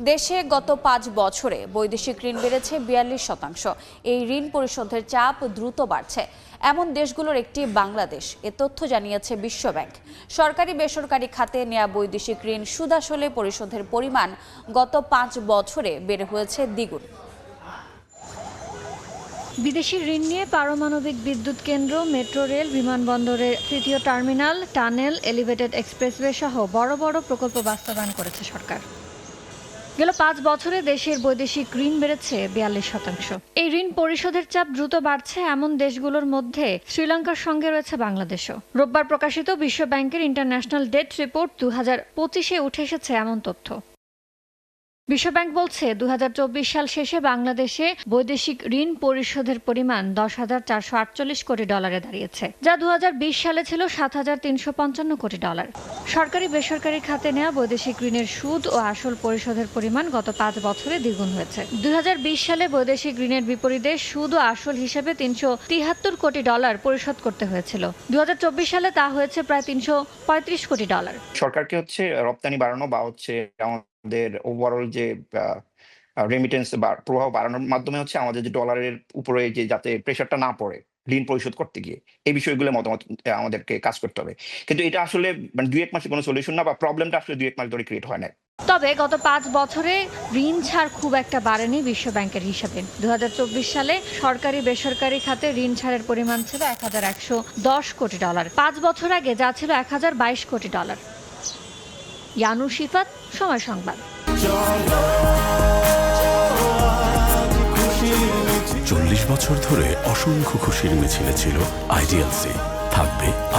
দেশে গত পাঁচ বছরে বৈদেশিক ঋণ বেড়েছে বিয়াল্লিশ শতাংশ। এই ঋণ পরিশোধের চাপ দ্রুত বাড়ছে। এমন দেশগুলোর একটি বাংলাদেশ, এ তথ্য জানিয়েছে বিশ্বব্যাংক। সরকারি বেসরকারি খাতে নেওয়া বৈদেশিক ঋণ সুদাসলে পরিশোধের পরিমাণ গত পাঁচ বছরে বেড়ে হয়েছে দ্বিগুণ। বিদেশি ঋণ নিয়ে পারমাণবিক বিদ্যুৎ কেন্দ্র, মেট্রো রেল, বিমানবন্দরের তৃতীয় টার্মিনাল, টানেল, এলিভেটেড এক্সপ্রেসওয়ে সহ বড় বড় প্রকল্প বাস্তবায়ন করেছে সরকার। গেল পাঁচ বছরে দেশের বৈদেশিক ঋণ বেড়েছে বিয়াল্লিশ শতাংশ। এই ঋণ পরিশোধের চাপ দ্রুত বাড়ছে এমন দেশগুলোর মধ্যে শ্রীলঙ্কার সঙ্গে রয়েছে বাংলাদেশও। রোববার প্রকাশিত বিশ্ব ব্যাংকের ইন্টারন্যাশনাল ডেট রিপোর্ট দু হাজার পঁচিশে উঠে এসেছে এমন তথ্য। বিশ্বব্যাংক বলছে দু হাজার চব্বিশ সাল শেষে বাংলাদেশে বৈদেশিক ঋণ পরিশোধের পরিমাণ দশ হাজার চারশো আটচল্লিশ কোটি ডলারে দাঁড়িয়েছে, যা দু হাজার বিশ সালে ছিল সাত হাজার তিনশো পঞ্চান্ন কোটি ডলার। সরকারি বেসরকারি খাতে নেওয়া বৈদেশিক ঋণের সুদ ও আসল পরিশোধের পরিমাণ গত পাঁচ বছরে দ্বিগুণ হয়েছে। দু হাজার বিশ সালে বৈদেশিক ঋণের বিপরীতে সুদ ও আসল হিসেবে তিনশো তিয়াত্তর কোটি ডলার পরিশোধ করতে হয়েছিল। দু হাজার চব্বিশ সালে তা হয়েছে প্রায় তিনশো পঁয়ত্রিশ কোটি ডলার। সরকারকে হচ্ছে রপ্তানি বাড়ানো বা হচ্ছে আমাদের ওভারঅল যে রেমিটেন্স বা প্রভাব বাড়ানোর মাধ্যমে হচ্ছে আমাদের যে ডলারের উপরে যে যাতে প্রেশারটা না পড়ে ঋণ পরিশোধ করতে গিয়ে, এই বিষয়গুলো মতামত আমাদেরকে কাজ করতে হবে। কিন্তু এটা আসলে মানে দুই এক মাসে কোনো সলিউশন না বা প্রবলেমটা আসলে দুই এক মাস ধরে ক্রিয়েট হয় না তবে গত পাঁচ বছরে ঋণ ছাড় খুব একটা বাড়েনি বিশ্ব ব্যাংকের হিসাবে। দু হাজার চব্বিশ সালে সরকারি বেসরকারি খাতে ঋণ ছাড়ের পরিমাণ ছিল এক হাজার একশো দশ কোটি ডলার। পাঁচ বছর আগে যা ছিল এক হাজার বাইশ কোটি ডলার। ইয়ানু শিফাত সময় সংবাদ। চল্লিশ বছর ধরে অসংখ্য খুশির মিছিলে ছিল আইডিএলসি থাকবে আগামীতেও